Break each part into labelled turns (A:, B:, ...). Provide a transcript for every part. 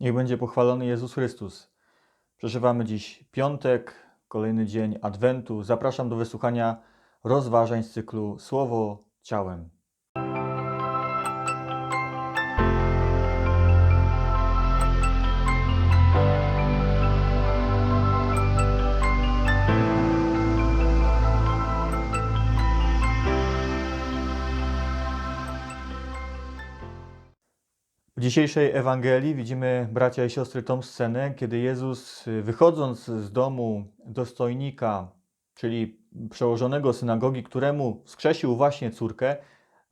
A: Niech będzie pochwalony Jezus Chrystus. Przeżywamy dziś piątek, kolejny dzień Adwentu. Zapraszam do wysłuchania rozważań z cyklu Słowo ciałem. W dzisiejszej Ewangelii widzimy, bracia i siostry, tą scenę, kiedy Jezus, y, wychodząc z domu dostojnika, czyli przełożonego synagogi, któremu skrzesił właśnie córkę,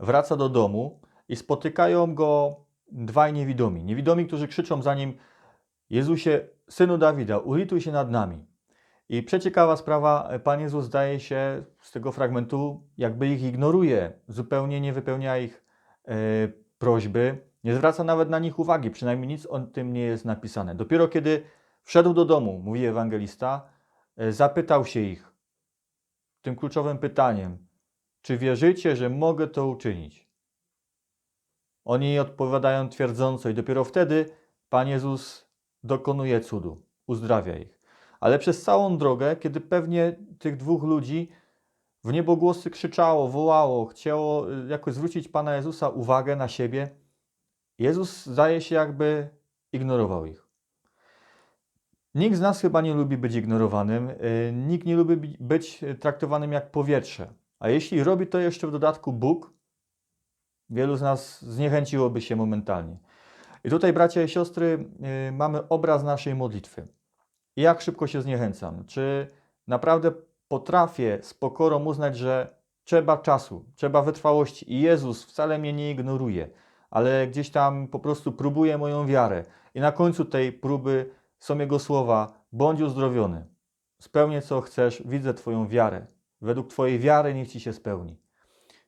A: wraca do domu i spotykają go dwaj niewidomi. Niewidomi, którzy krzyczą za nim: Jezusie, synu Dawida, ulituj się nad nami. I przeciekawa sprawa, Pan Jezus zdaje się z tego fragmentu, jakby ich ignoruje, zupełnie nie wypełnia ich e, prośby, nie zwraca nawet na nich uwagi, przynajmniej nic o tym nie jest napisane. Dopiero kiedy wszedł do domu, mówi ewangelista, e, zapytał się ich tym kluczowym pytaniem: Czy wierzycie, że mogę to uczynić? Oni odpowiadają twierdząco, i dopiero wtedy Pan Jezus dokonuje cudu, uzdrawia ich. Ale przez całą drogę, kiedy pewnie tych dwóch ludzi w niebogłosy krzyczało, wołało, chciało y, jakoś zwrócić Pana Jezusa uwagę na siebie, Jezus zdaje się jakby ignorował ich. Nikt z nas chyba nie lubi być ignorowanym, y, nikt nie lubi bi- być traktowanym jak powietrze. A jeśli robi to jeszcze w dodatku Bóg, wielu z nas zniechęciłoby się momentalnie. I tutaj, bracia i siostry, y, mamy obraz naszej modlitwy. Jak szybko się zniechęcam? Czy naprawdę potrafię z pokorą uznać, że trzeba czasu, trzeba wytrwałości i Jezus wcale mnie nie ignoruje, ale gdzieś tam po prostu próbuje moją wiarę. I na końcu tej próby są Jego słowa: bądź uzdrowiony, spełnię co chcesz, widzę Twoją wiarę. Według Twojej wiary niech Ci się spełni.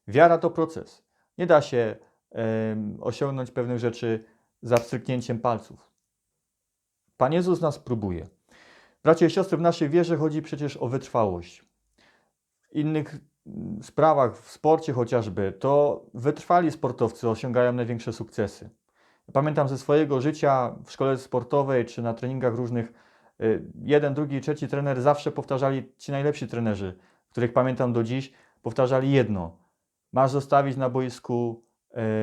A: Wiara to proces. Nie da się em, osiągnąć pewnych rzeczy za wstrzyknięciem palców. Pan Jezus nas próbuje. Bracia i siostry, w naszej wierze chodzi przecież o wytrwałość. Innych sprawach, w sporcie chociażby, to wytrwali sportowcy osiągają największe sukcesy. Pamiętam ze swojego życia w szkole sportowej czy na treningach różnych, y, jeden, drugi, trzeci trener zawsze powtarzali, ci najlepsi trenerzy, których pamiętam do dziś, powtarzali jedno. Masz zostawić na boisku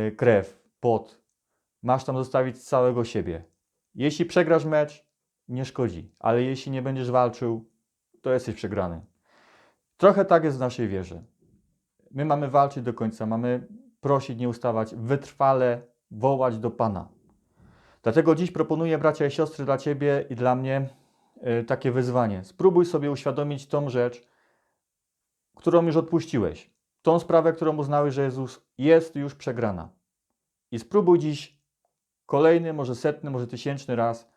A: y, krew, pot. Masz tam zostawić całego siebie. Jeśli przegrasz mecz, nie szkodzi, ale jeśli nie będziesz walczył, to jesteś przegrany. Trochę tak jest w naszej wierze. My mamy walczyć do końca, mamy prosić, nie ustawać, wytrwale wołać do Pana. Dlatego dziś proponuję, bracia i siostry, dla Ciebie i dla mnie y, takie wyzwanie. Spróbuj sobie uświadomić tą rzecz, którą już odpuściłeś. Tą sprawę, którą uznałeś, że Jezus jest już przegrana. I spróbuj dziś kolejny, może setny, może tysięczny raz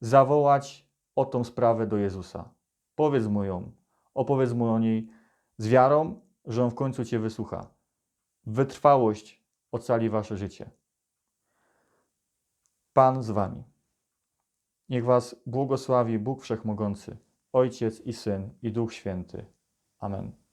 A: zawołać o tą sprawę do Jezusa. Powiedz mu ją, opowiedz mu o niej z wiarą, że On w końcu Cię wysłucha. Wytrwałość ocali Wasze życie. Pan z Wami. Niech Was błogosławi Bóg Wszechmogący, Ojciec i Syn i Duch Święty. Amen.